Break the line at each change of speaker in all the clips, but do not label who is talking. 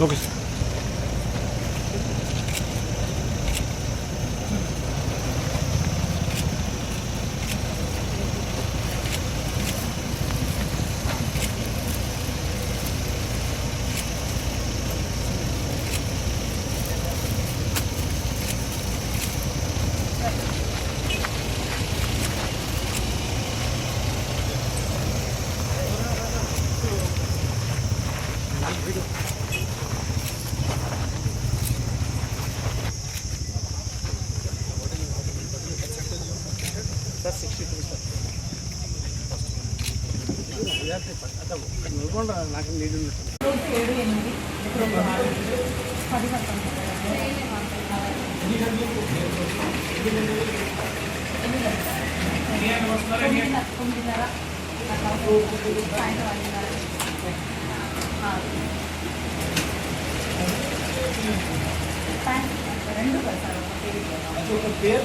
여기 있어. Sir నాకు నీళ్ళు
ఏడు ఎనిమిది రెండు ఆరు పది పంతొమ్మిది తొమ్మిదిన్నర తొమ్మిదిన్నర అట్లా సాయంత్రం ఐదున్నర ఆరు. సాయంత్రం రెండు కలిసారు ఒక పేరు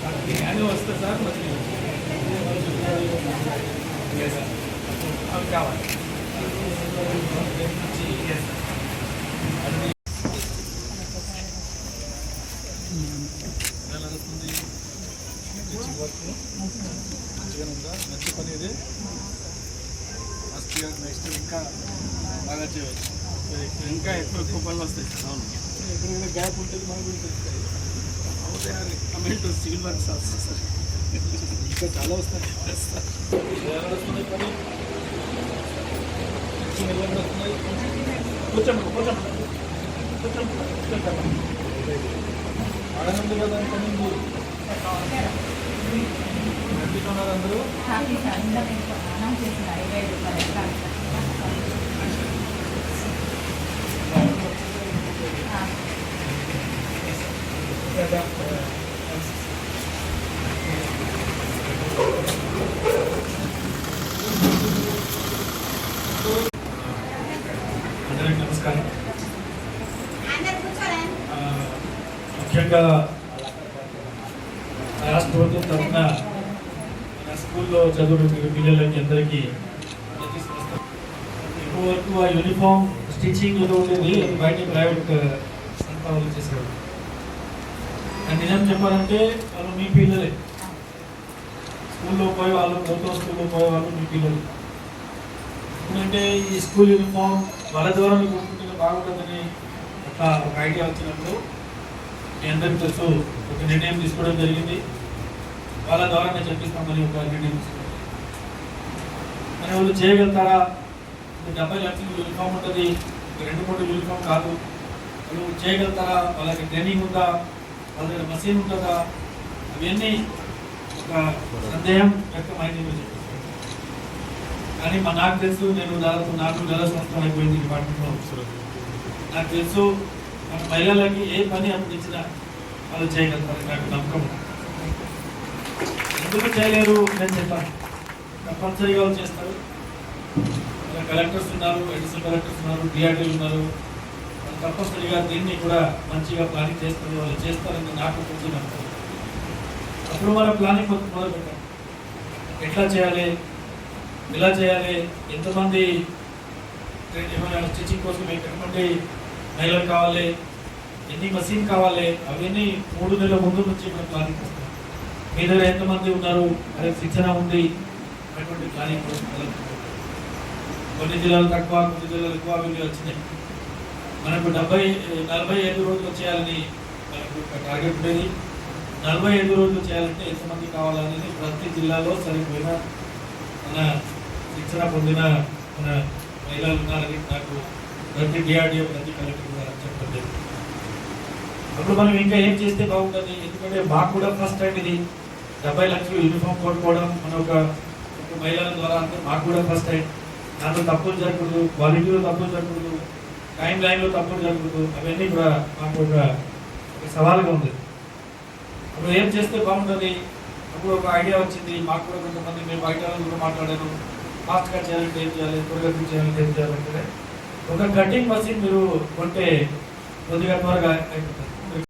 సార్
అని వస్తే సార్ మరి అవి కావాలి మంచిగా ఉందా మంచి పని ఇది ఫస్ట్ ఇయర్ నెక్స్ట్ ఇంకా బాగా చేయవచ్చు ఇంకా ఎక్కువ ఎక్కువ పనులు వస్తాయి అవును ఎక్కడైనా గ్యాప్ ఉంటుంది మనకు తెలుస్తాయి కమెంట్ సివిల్ వర్క్స్ వస్తాయి సార్ ఇంకా చాలా వస్తాయి ఎలా నడుస్తుంది పని టీచింగ్ ఎలా నడుస్తున్నాయి కూర్చోండి కూర్చోండి కూర్చోండి కూర్చోండి ఆడనుంది కదా పని నడుపుతున్నారు అందరూ
హ్యాపీ సార్ ఇందా నేను అనౌన్స్ చేసిన ఇరవై ఐదు రూపాయలు ఎక్స్ట్రా ఆ.
అందరికీ నమస్కారం
అందరు కూర్చోరా
ఆ, ముఖ్యంగా రాష్ట్ర ప్రభుత్వం తరఫున స్కూల్లో చదువు పిల్లలకి అందరికీ ఎక్కువ వరకు ఆ యూనిఫామ్ స్టిచ్చింగ్ ఏదో ఉండేది అది బయట ప్రైవేట్ సంస్థ వాళ్ళు చేసేవారు నిజం చెప్పాలంటే వాళ్ళు మీ పిల్లలే. స్కూల్లో పోయే వాళ్ళు ప్రభుత్వ స్కూల్లో పోయే వాళ్ళు మీ పిల్లలు. ఎందుకంటే ఈ స్కూల్ యూనిఫామ్ వాళ్ళ ద్వారా మీకు బాగుంటుందని అట్లా ఒక ఐడియా వచ్చినప్పుడు మీ అందరికీ తెలుసు ఒక నిర్ణయం తీసుకోవడం జరిగింది. వాళ్ళ ద్వారా నేను చెప్పిస్తామని ఒక నిర్ణయం తీసుకున్నాం మరి వాళ్ళు చేయగలుగుతారా? డెబ్బై లక్షలు యూనిఫామ్ ఉంటుంది. రెండు మూడు యూనిఫామ్ కాదు. వాళ్ళు చేయగలుగుతారా? వాళ్ళకి ట్రైనింగ్ ఉందా? వాళ్ళ దగ్గర మసీన్ ఉంటుందా? అవన్నీ ఒక సందేహం వ్యక్తమైంది కానీ మా నాకు తెలుసు నేను దాదాపు నాలుగు నెలల సంవత్సరం అయిపోయింది డిపార్ట్మెంట్లో. నాకు తెలుసు మన మహిళలకి ఏ పని అప్పగించినా వాళ్ళు చేయగలుగుతారు. నాకు నమ్మకం ఎందుకు చేయలేరు? నేను చెప్పాను తప్పనిసరిగా వాళ్ళు చేస్తారు. మన కలెక్టర్స్ ఉన్నారు అడిషనల్ కలెక్టర్స్ ఉన్నారు డిఆర్డీలు ఉన్నారు. తప్పనిసరిగా దీన్ని కూడా మంచిగా ప్లానింగ్ చేస్తారు. వాళ్ళు చేస్తారని నాకు కొంచెం నమ్మకం అప్పుడు మన ప్లానింగ్ కొంచెం మొదలు పెట్టాం ఎట్లా చేయాలి? ఎలా చేయాలి? ఎంతమంది ఏమైనా స్టిచ్చింగ్ కోసం ఎటువంటి మహిళలు కావాలి ఎన్ని మసీన్ కావాలి అవన్నీ మూడు నెలల ముందు నుంచి మేము ప్లానింగ్ చేస్తాం మీ దగ్గర ఎంతమంది ఉన్నారు? అదే శిక్షణ ఉంది అటువంటి ప్లానింగ్ కోసం కొన్ని జిల్లాలు తక్కువ కొన్ని జిల్లాలు ఎక్కువ వీళ్ళు వచ్చినాయి. మనకు డెబ్బై నలభై ఐదు రోజులు చేయాలని మనకు టార్గెట్ ఉండేది. నలభై ఐదు రోజులు చేయాలంటే ఎంతమంది కావాలనేది ప్రతి జిల్లాలో సరిపోయిన మన శిక్షణ పొందిన మన మహిళలు ఉన్నారని నాకు ప్రతి డిఆర్డిఓ ప్రతి కలెక్టర్ గారు చెప్పడం జరిగింది. అప్పుడు మనం ఇంకా ఏం చేస్తే బాగుంటుంది? ఎందుకంటే మాకు కూడా ఫస్ట్ టైం ఇది. డెబ్బై లక్షలు యూనిఫామ్ కొట్టుకోవడం మన ఒక మహిళల ద్వారా అంటే మాకు కూడా ఫస్ట్ టైం దాంట్లో తప్పులు జరగకూడదు క్వాలిటీలో తప్పులు జరగకూడదు టైం లైన్లో తప్పులు జరగకూడదు అవన్నీ కూడా మాకు ఒక సవాల్గా ఉంది. అప్పుడు ఏం చేస్తే బాగుంటుంది? అప్పుడు ఒక ఐడియా వచ్చింది. మాకు కూడా కొంతమంది మేము బయట కూడా మాట్లాడాను ఫాస్ట్గా చేయాలంటే ఏం చేయాలి? త్వరగా చేయాలంటే ఏం చేయాలంటే ఒక కటింగ్ మషిన్ మీరు కొంటే కొద్దిగా త్వరగా అయిపోతుంది.